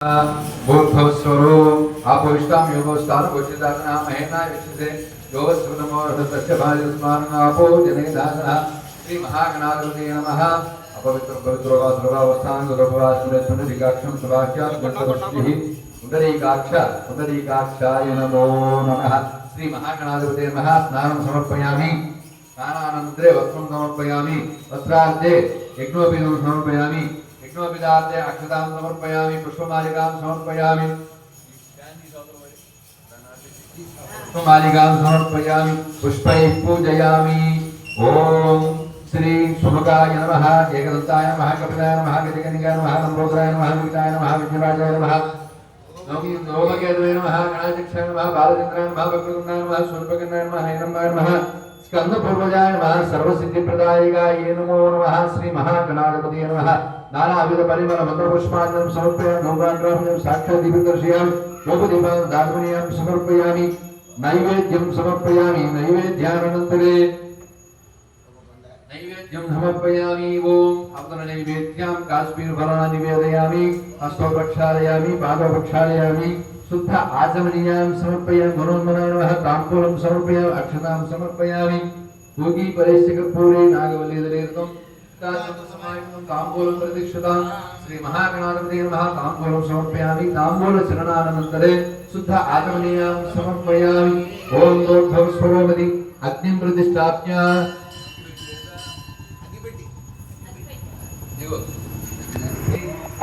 भूर्भवस्वरो आपोष्टां योगोस्तानुगोचितात्मना महेना विक्षसे योगस्वनमो तस्य भाजस्माननापो जने दासः श्रीमहागणाधिपते नमः अपवित्रं पवित्रोगा सर्वावस्थां गुरुपवासुरत्मनिकाक्षं सुभाख्यात् गणपतिः उदरीकाक्ष उदरीकाक्षाय नमो नमः श्रीमहागणाधिपते नमः स्नानं समर्पयामि स्नानानन्तरे वस्त्रं समर्पयामि वस्त्रार्थे यज्ञोपीनं यज्ञोपीतार्थे अक्षतां समर्पयामि पुष्पमालिकां समर्पयामि पुष्पमालिकां समर्पयामि पुष्पैः पूजयामि ॐ श्री सुमुखाय नमः एकदन्ताय नमः कपिलाय नमः गजकनिकाय नमः लम्बोदराय नमः विकटाय नमः विघ्नराजाय नमः नमः नमः नमः नमः नमः नमः स्कन्दपूर्वजाय नमः सर्वसिद्धिप्रदायिकाय नमो नमः श्रीमहागणाधिपतये नमः नानाविध परिमल मन्त्रपुष्पाञ्जलिं समर्पयामि धूम्राग्रामं साक्षात् दीपं दर्शयामि धूपदीपान् दार्पणीयां समर्पयामि, नैवेद्यं समर्पयामि नैवेद्यानन्तरे नैवेद्यं समर्पयामि, ॐ अब्दुलनैवेद्यं काश्मीरफलानि निवेदयामि हस्तो प्रक्षालयामि पादौ प्रक्षालयामि शुद्ध आचमनीयां समर्पयामि मनोन्मनाय नमः ताम्बूलं समर्पयामि, अक्षतां समर्पयामि, भोगी परेशकपूरे తాంబూలం తాంబూలం ప్రతిక్షత శ్రీ మహాగణాధిపతి నమః. తాంబూలం సమర్పయామి. తాంబూల చరణానంతరే శుద్ధ ఆగమనీయాం సమర్పయామి. ఓం దోర్ధవ స్వరోమది అగ్నిం ప్రతిష్టాప్య.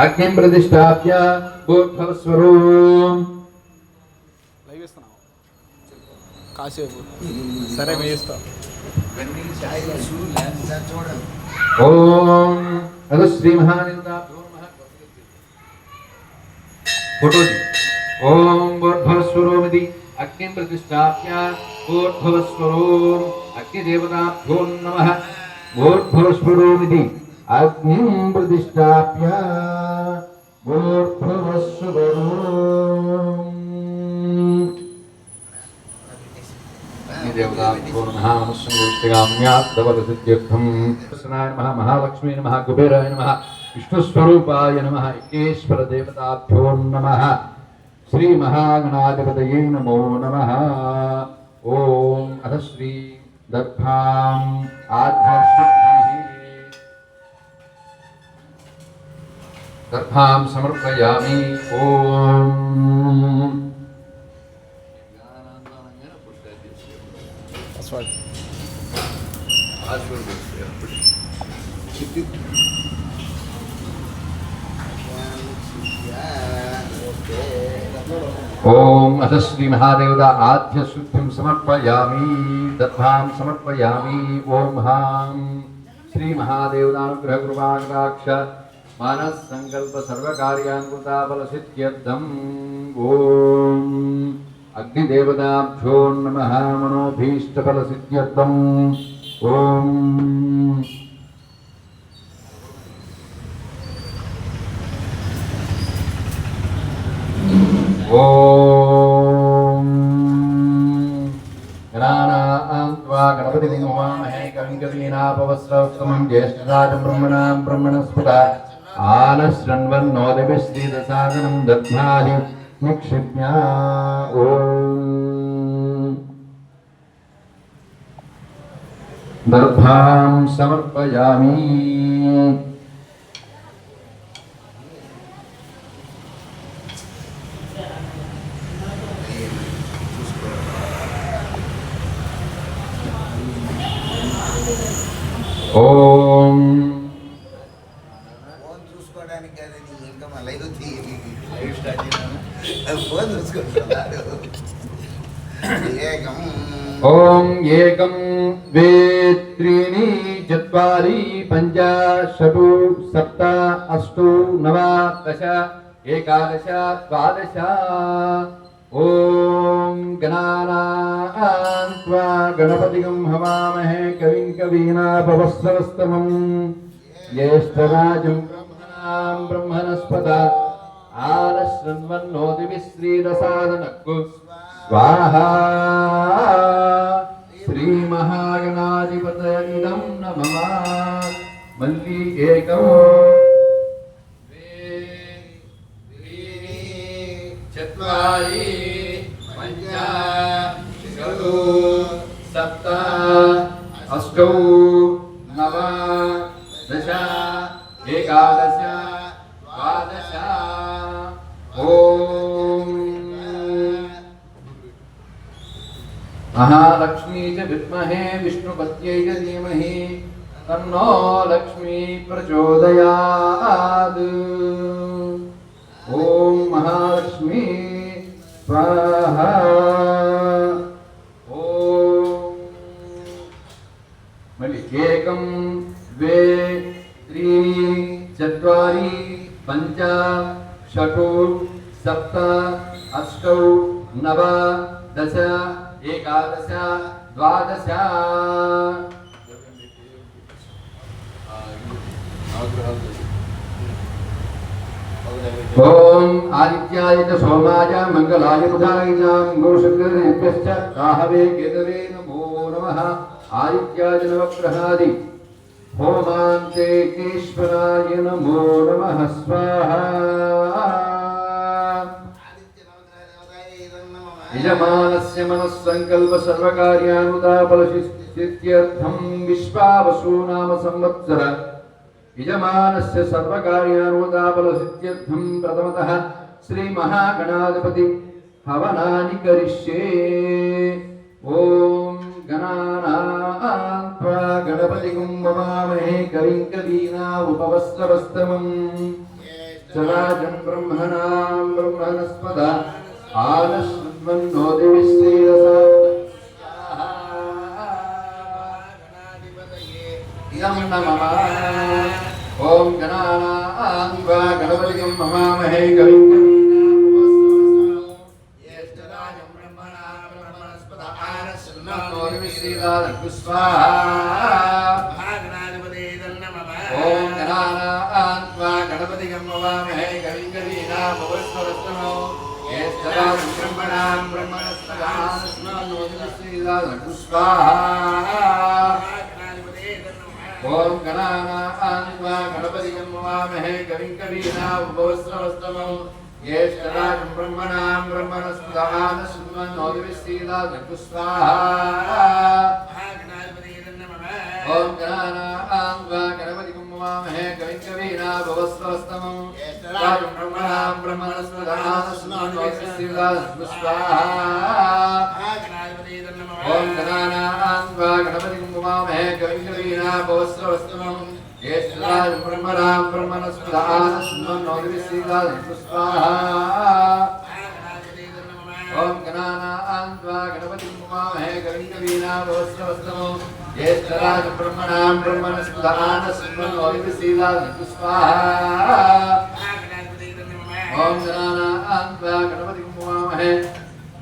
అగ్నిం ప్రతిష్టాప్య. దోర్ధవ స్వరూం కాసేపు. సరే వేస్తాం చూడండి ओम हेलो श्री महानिंदा फ़ोटो दी ओम बोर्भस्वरोमिति अग्निं प्रतिष्ठाप्य बोर्भस्वरोम अग्निदेवताभ्यो नमः। बोर्भस्वरोमिति अग्निं प्रतिष्ठाप्य बोर्भस्वरोम देवताभ्योनामसंयोष्टिकाम्याद्धवदसिद्ध्यर्थम् नमः, महालक्ष्मी नमः, कुबेराय नमः, विष्णुस्वरूपाय नमः एकेश्वर देवताभ्यो नमः श्री श्रीमहागणाधिपतये नमो नमः। ॐ अथ श्री दर्भाम् आध्यात्मिकैः दर्भां समर्पयामि। ॐ That's fine. As well as yeah, pretty. Keep it. ओम अधश्री महादेवदा आद्य शुद्धिं समर्पयामी दत्तां समर्पयामी ओम हाँ श्री महादेवदानुग्रह कृपाकटाक्ष मानस संकल्प सर्व कार्यानुकृता बल सिद्ध्यर्थम ओम త్వా గణపతిం ఉమామహే కవిం కవీనాపవస్రౌత్తమం జ్యేష్ఠరాజం బ్రహ్మణాం బ్రహ్మణస్పద ఆనశృణ్వన్నోదవిశ్రీదసాదనం దధ్నాది నిక్షిప్యా निक्षिप्या दर्भां समर्पयामि। ॐ एकम वे त्रीणि चत्वारि पंच षट् सप्त अष्ट नव दश एकादश द्वादश। ओम गणानां त्वा गणपतिगं हवामहे कविं कवीना भवस्तवस्तमं ज्येष्ठराजं ब्रह्मणां ब्रह्मणस्पद आनश्रन्वन्नोदिभिः श्रीरसानक् स्वाहा। महागणाधिपतय इदं न मम मल्ली एकम् चत्वारि पञ्च षडु सप्त अष्टौ नव दश एकादश द्वादश ॐ महालक्ष्मी च विद्महे विष्णुपत्यै च धीमहि। तन्नो लक्ष्मी प्रचोदयात्। ॐ महालक्ष्मी स्वाहा। ॐ एकं द्वे, त्रीणि, चत्वारि, पञ्च, षट्, सप्त, अष्टौ, नव, दश, एकादश द्वादश। ॐ आदित्याय च सोमाय मङ्गलाय बुधाय च गुरुशङ्करेभ्यश्च राहवे केतवे नमो नमः। आदित्याय नवग्रहादि होमान्ते केश्वराय नमो नमः। स्वाहा। యజమానస్య మనస్సంకల్ప సర్వకార్యానుదాపలశిత్యర్థం విశ్వావసూ నామ సంవత్సర యజమానస్య సర్వకార్యానుదాపలశిత్యర్థం ప్రథమతః శ్రీ మహాగణాధిపతి హవనాని కరిష్యే ఓం గణానాత్వా గణపతిగుం మమామహే కవిం కవీనా ఉపవస్త్రవస్త్రమం చరాజం బ్రహ్మణాం బ్రహ్మణస్పద ఆలస్వ इदं नमः ॐ गणानां वा गणपतिं ममामहे कविं ఓం గణానాపాన్వా గణపతి నమవామహే కవిం కవీనావస్త్రవస్తమం యేష్టరాజం బ్రహ్మణాం బ్రహ్మణస్పృతమాన శృణ్వన్నోదివిశ్రీలా జగుస్వాహా ఓం గణానాపాన్వా గణపతి నమవామహే కవిం కవీనావస్త్రవస్తమం యేష్టరాజం బ్రహ్మణాం బ్రహ్మణస్పృతమాన శృణ్వన్నోదివిశ్రీలా జగుస్వాహా ఓం గణానాం స్వా గణపతిం గుమామహే కవికవీనాం భవస్రవస్తమం జ్యేష్ఠరాజ బ్రహ్మరాం బ్రహ్మణస్పదాన సుమం నోదివిశ్రీదాం స్వాహా ఓం గణానాం స్వా గణపతిం గుమామహే కవికవీనాం భవస్రవస్తమం జ్యేష్ఠరాజ బ్రహ్మణాం బ్రహ్మణస్పదాన సుమం నోదివిశ్రీదాం స్వాహా ఓం గణానాం స్వా గణపతిం గుమామహే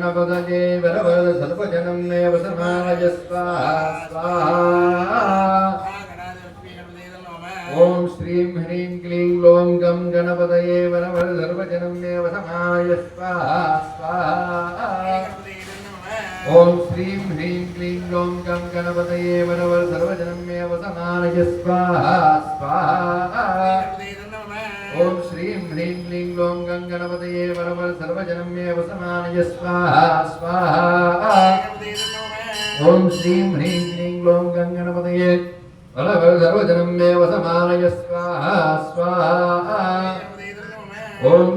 गं गणपतये वरवद सर्वजनं नैव समानय स्वाहा स्वाहा ॐ श्रीं ह्रीं क्लीं ग्लौं गं गणपतये वरवद सर्वजनं नैव समानय स्वाहा स्वाहा ॐ श्रीं ह्रीं क्लीं ग्लौं गं गणपतये वरवद सर्वजनं नैव समानय स्वाहा स्वाहा गं गणपतये वरवद सर्वजनं मे वसमानय स्वाहा स्वाहा ॐ श्रीं ह्रीं क्लीं ग्लौं गं गणपतये वरवद सर्वजनं मे वसमानय स्वाहा स्वाहा ॐ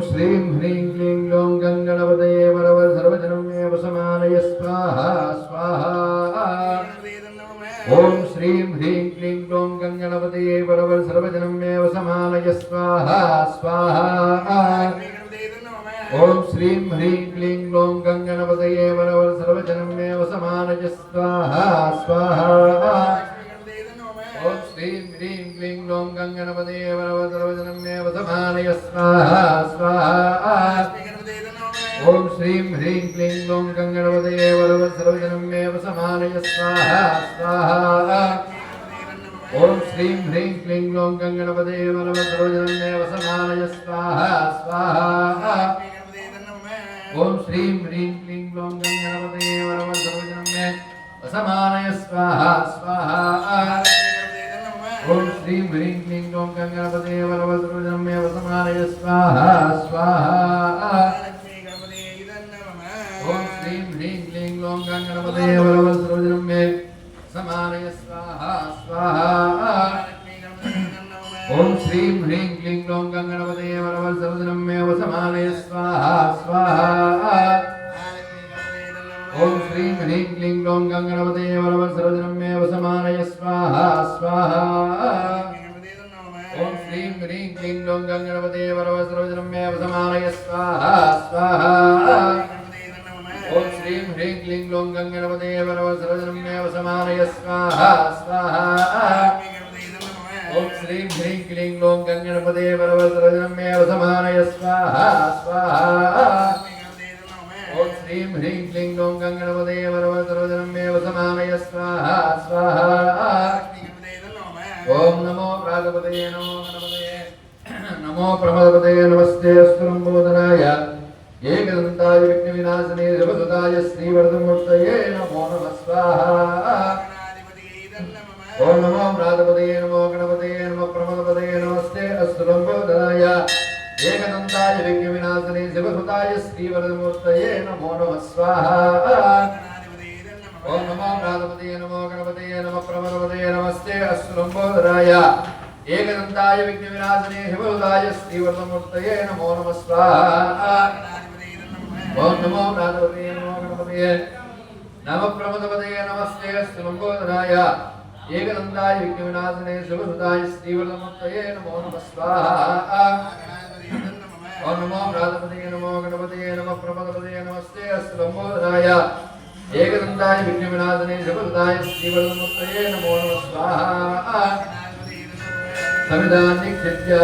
गं गणपतये वरवद सर्वजनं मे वसमानय स्वाहा स्वाहा ॐ श्रीं ह्रीं क्लीं ग्लौं गं गणपतये वरवद सर्वजनं मे वसमानय स्वाहा स्वाहा ॐ श्रीं ह्रीं क्लीं ग्लौं गं गणपतये वरवद सर्वजनं मे वसमानय स्वाहा स्वाहा ॐ श्रीं ह्रीं क्लीं ग्लौं गं गणपतये वरवद सर्वजनं मे वसमानय स्वाहा स्वाहा ఓం శ్రీం హ్రీం క్లీం గ్లోం గంగణపదే మలభద్రోజనే వసనాయ స్వాహ స్వాహ. ఓం శ్రీం హ్రీం క్లీం గ్లోం గంగణపదే మలభద్రోజనే వసమానయ స్వాహ స్వాహ. ఓం శ్రీం హ్రీం క్లీం గ్లోం గంగణపదే మలభద్రోజనే వసమానయ స్వాహ స్వాహ. ఓం శ్రీం హ్రీం క్లీం గ్లోం గంగణపదే ఓం శ్రీం హ్రీం క్లీం డోం గంగణపతే వరవ సర్వజనమే అవసమానయ స్వాహ స్వాహ ఓం శ్రీం హ్రీం క్లీం డోం గంగణపతే వరవ సర్వజనమే అవసమానయ స్వాహ స్వాహ ఓం శ్రీం హ్రీం క్లీం డోం గంగణపతే వరవ సర్వజనమే అవసమానయ స్వాహ స్వాహ ఓం శ్రీం హ్రీం క్లీం డోం గంగణపతే వరవ సర్వజనమే అవసమానయ స్వాహ. స్వాహ. ఓం నమో ప్రాగపతయే నమో గణపతయే నమో ప్రమదపతయే నమస్తే అస్తురంబోధనాయ ఏకదంతాయ విఘ్న వినాశనే జపదాయ శ్రీవర్ధమూర్తయే నమో నమ. స్వాహ. ఓం నమో ప్రాగపతయే నమో గణపతయే నమ ప్రమదపతయే నమస్తే అస్తురంబోధనాయ ఏకదంతాయ విఘ్న వినాశనే జపదాయ శ్రీవర్ధమూర్తయే నమో నమ. స్వాహ. ప్రమదపతే నమస్తే అశ్వలంబోదరాయ ఏకదంతాయ విఘ్న వినాశనే శివోదాయ శ్రీవర్ధమూర్తయే నమో నమ స్వాహా ఓం నమో ప్రాణపతే నమో గణపతే నమ ప్రమదపతే నమస్తే అశ్వలంబోదరాయ ఏకదంతాయ విఘ్న వినాశనే శివసుదాయ శ్రీవర్ధమూర్తయే నమో నమ స్వాహా ఓం నమో ప్రాణపతే నమో గణపతే నమ ప్రమదపతే నమస్తే అశ్వలంబోదరాయ ఏకదంతాయ విఘ్న వినాశనే శుభదాయ శ్రీవర్ధమూర్తయే నమో నమ స్వాహా సమిదాన్ని క్షిత్య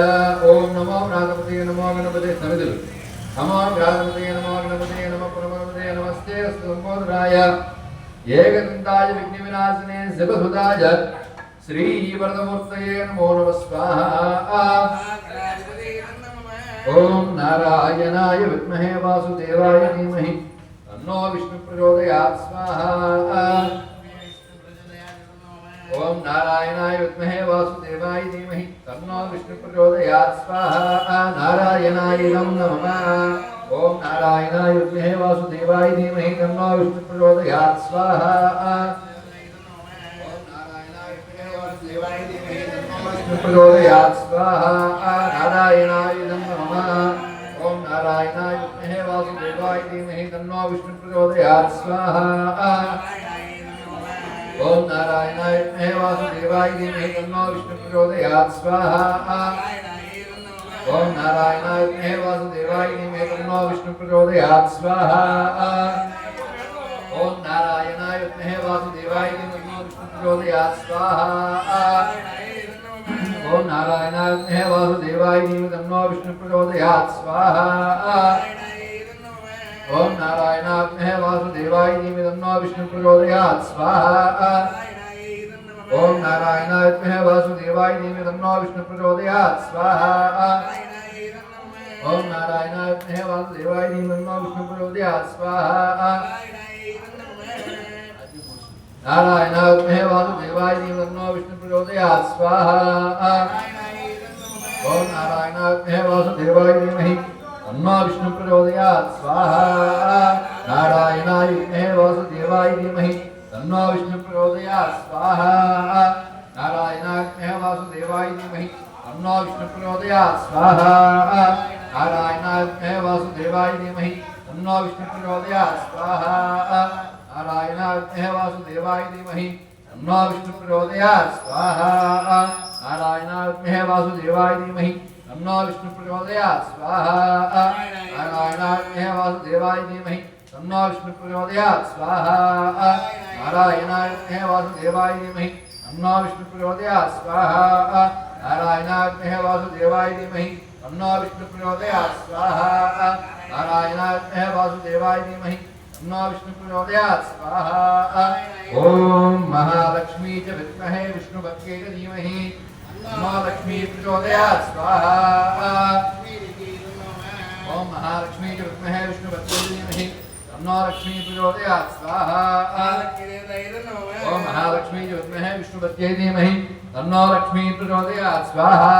ఓం నమో ప్రాణపతే నమో గణపతే సమిదులు నమో ప్రాణపతే నమో గణపతే నమ ప్రమపతే నమస్తే సంబోధరాయ ఏకదంతాయ విఘ్న వినాశనే శుభసుదాయ శ్రీవర్ధమూర్తయే నమో నమ స్వాహా ఓం నారాయణాయ విద్మహే వాసుదేవాయ ధీమహి तन्नो विष्णुप्रचोदयात् स्वाहा। ओम नारायणाय विद्महे वासुदेवाय धीमहि। तन्नो विष्णु विष्णुप्रचोदयात् स्वाहा। नारायणाय नम नमः। ओम नारायणाय विद्महे वासुदेवाय धीमहि। तन्नो विष्णु विष्णुप्रचोदयात् स्वाहा। प्रचोदयात् स्वाहा। नारायणाय नमः। నారాయణాయ విద్మహే వాసుదేవాయ ధీమహి తన్నో విష్ణు ప్రచోదయాత్ స్వాహా నారాయణాయ నం నమః ఓం నారాయణాయ విద్మహే వాసుదేవాయ ధీమహి తన్నో విష్ణు ప్రచోదయాత్ స్వాహా ఓం నారాయణాయ విద్మహే వాసుదేవాయ ధీమహి తన్నో విష్ణు ప్రచోదయాత్ స్వాహా ఓం నారాయణాయ విద్మహే వాసుదేవాయ ధీమహి తన్నో విష్ణు ప్రచోదయాత్ స్వాహా ఓం నారాయణాయ వాసుదేవాయ ధీమహి తన్నో విష్ణు ప్రచోదయాత్ స్వాహ ఓం నారాయణాయ వాసుదేవాయ ధీమహి తన్నో విష్ణు ప్రచోదయాత్ స్వాహ ఓం నారాయణాయ వాసుదేవాయ ధీమహి తన్నో విష్ణు ప్రచోదయాత్ స్వాహ ఓం నారాయణాయ వాసుదేవాయ ధీమహి తన్నో విష్ణు ప్రచోదయాత్ స్వాహ ఓం నారాయణాయ వాసుదేవాయ ధీమహి విష్ణు ప్రచోదయాత్ స్వాహ ఓం నారాయణాయ వాసుదేవాయ ధీమహి తన్నో విష్ణు ప్రచోదయాత్ స్వాహా నారాయణాయ విద్మహే ధీమహి తన్నో విష్ణు ప్రచోదయాత్ స్వాహ నారాయణాయ విద్మహే వాసుదేవాయ ధీమహి తన్నో విష్ణు ప్రచోదయాత్ స్వాహ నారాయణాయ విద్మహే వాసుదేవాయ ధీమహి తన్నో విష్ణు ప్రచోదయాత్ స్వాహ నారాయణాయ విద్మహే వాసుదేవాయ ధీమహి తన్నో విష్ణు ప్రచోదయాత్ స్వాహా नारायणाभ्य वासुदेवाय धीमहि तन्नो विष्णुप्रचोदयात् स्वाहा नारायणाभ्य वासुदेवाय धीमहि तन्नो विष्णुप्रचोदयात् स्वाहा नारायणाभ्य वासुदेवाय धीमहि तन्नो विष्णुप्रचोदयात् स्वाहा नारायणाभ्य वासुदेवाय धीमहि तन्नो विष्णुप्रचोदयात् स्वाहा नारायणाभ्य वासुदेवाय धीमहि तन्नो विष्णुप्रचोदयात् स्वाहा नारायणाभ्य वासुदेवाय धीमहि विष्णु प्रचोदयात् स्वाहा ॐ महालक्ष्मी च विद्महे विष्णुपत्यै च धीमहि तन्नो लक्ष्मी प्रचोदयात् स्वाहा ॐ महालक्ष्मी च विद्महे विष्णुपत्यै च धीमहि तन्नो लक्ष्मी प्रचोदयात् स्वाहा ॐ महालक्ष्मी च विद्महे विष्णुपत्यै धीमहि तन्नो लक्ष्मी प्रचोदयात् स्वाहा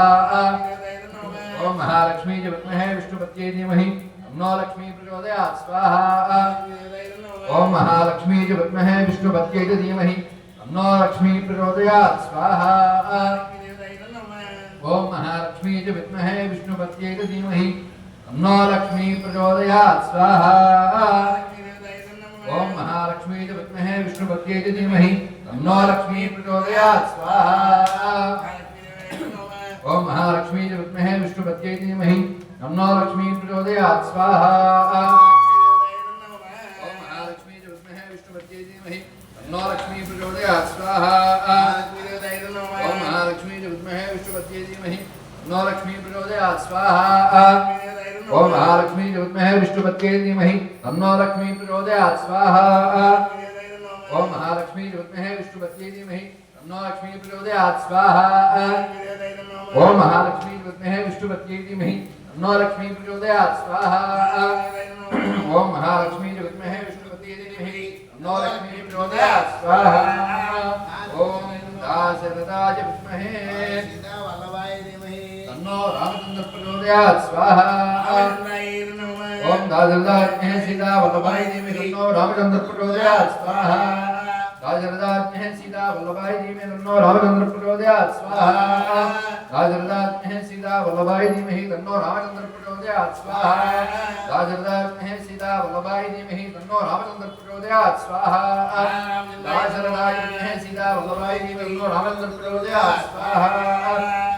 ॐ महालक्ष्मी च विद्महे विष्णुपत्यै धीमहि तन्नो लक्ष्मी स्वाहा ॐ महालक्ष्मी च विद्महे विष्णुपत्यै च धीमहि तन्नो लक्ष्मी प्रचोदयात् स्वाहा ॐ महालक्ष्मी च विद्महे विष्णुपत्यै च धीमहि तन्नो लक्ष्मी प्रचोदयात् स्वाहा ॐ महालक्ष्मी च विद्महे विष्णुपत्यै च धीमहि तन्नो लक्ष्मी प्रचोदयात् स्वाहा ॐ महालक्ष्मी च विद्महे विष्णुपत्यै च धीमहि నమో లక్ష్మీ ప్రచోదయాత్ స్వాహ ఓం మహాలక్ష్మీ విష్ణుహే విష్ణుపత్యే ధీమహి నమో లక్ష్మీ ప్రచోదయాత్ స్వాహ ఓం మహాలక్ష్మీ విష్ణుహే విష్ణుపత్యే ధీమహి నమో లక్ష్మీ ప్రచోదయాత్ స్వాహ ఓం మహాలక్ష్మీ విష్ణుహే విష్ణుపత్యే ధీమహి నమో లక్ష్మీ ప్రచోదయాత్ స్వాహ ఓం మహాలక్ష్మీ విష్ణుహే విష్ణుపత్యే ధీమహి నమో లక్ష్మీ ప్రచోదయాత్ స్వాహ ఓం మహాలక్ష్మీ విష్ణుహే విష్ణుపత్యే ధీమహి नौलक्ष्मी प्रचोदया स्वाहा ओम महालक्ष्मी विद्महे विष्णु धीमहि नौ लक्ष्मी प्रचोदया स्वाहा ओम दासरदाय विद्महे तन्नो रामचंद्र प्रचोदया स्वाहा ओम दासरदाय सीता वल्लभाय देवी तन्नो रामचंद्र प्रचोदया स्वाहा। दाजरदाज्ञः सीता वल्लभाय धीमहि तन्नो रामचन्द्र प्रचोदयात् स्वाहा दाजरदाज्ञः सीता वल्लभाय धीमहि तन्नो रामचन्द्र प्रचोदयात् स्वाहा दाजरदाज्ञः सीता वल्लभाय धीमहि तन्नो रामचन्द्र प्रचोदयात् स्वाहा दाशरदाज्ञः सीता वल्लभाय धीमहि तन्नो रामचन्द्र प्रचोदयात् स्वाहा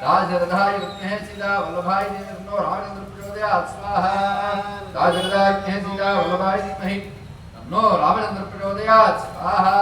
दाशरदाज्ञः सीता वल्लभाय धीमहि तन्नो रामचन्द्र प्रचोदयात् स्वाहा राजरदाज्ञः सीता वल्लभाय धीमहि तन्नो रामचन्द्र प्रचोदयात् स्वाहा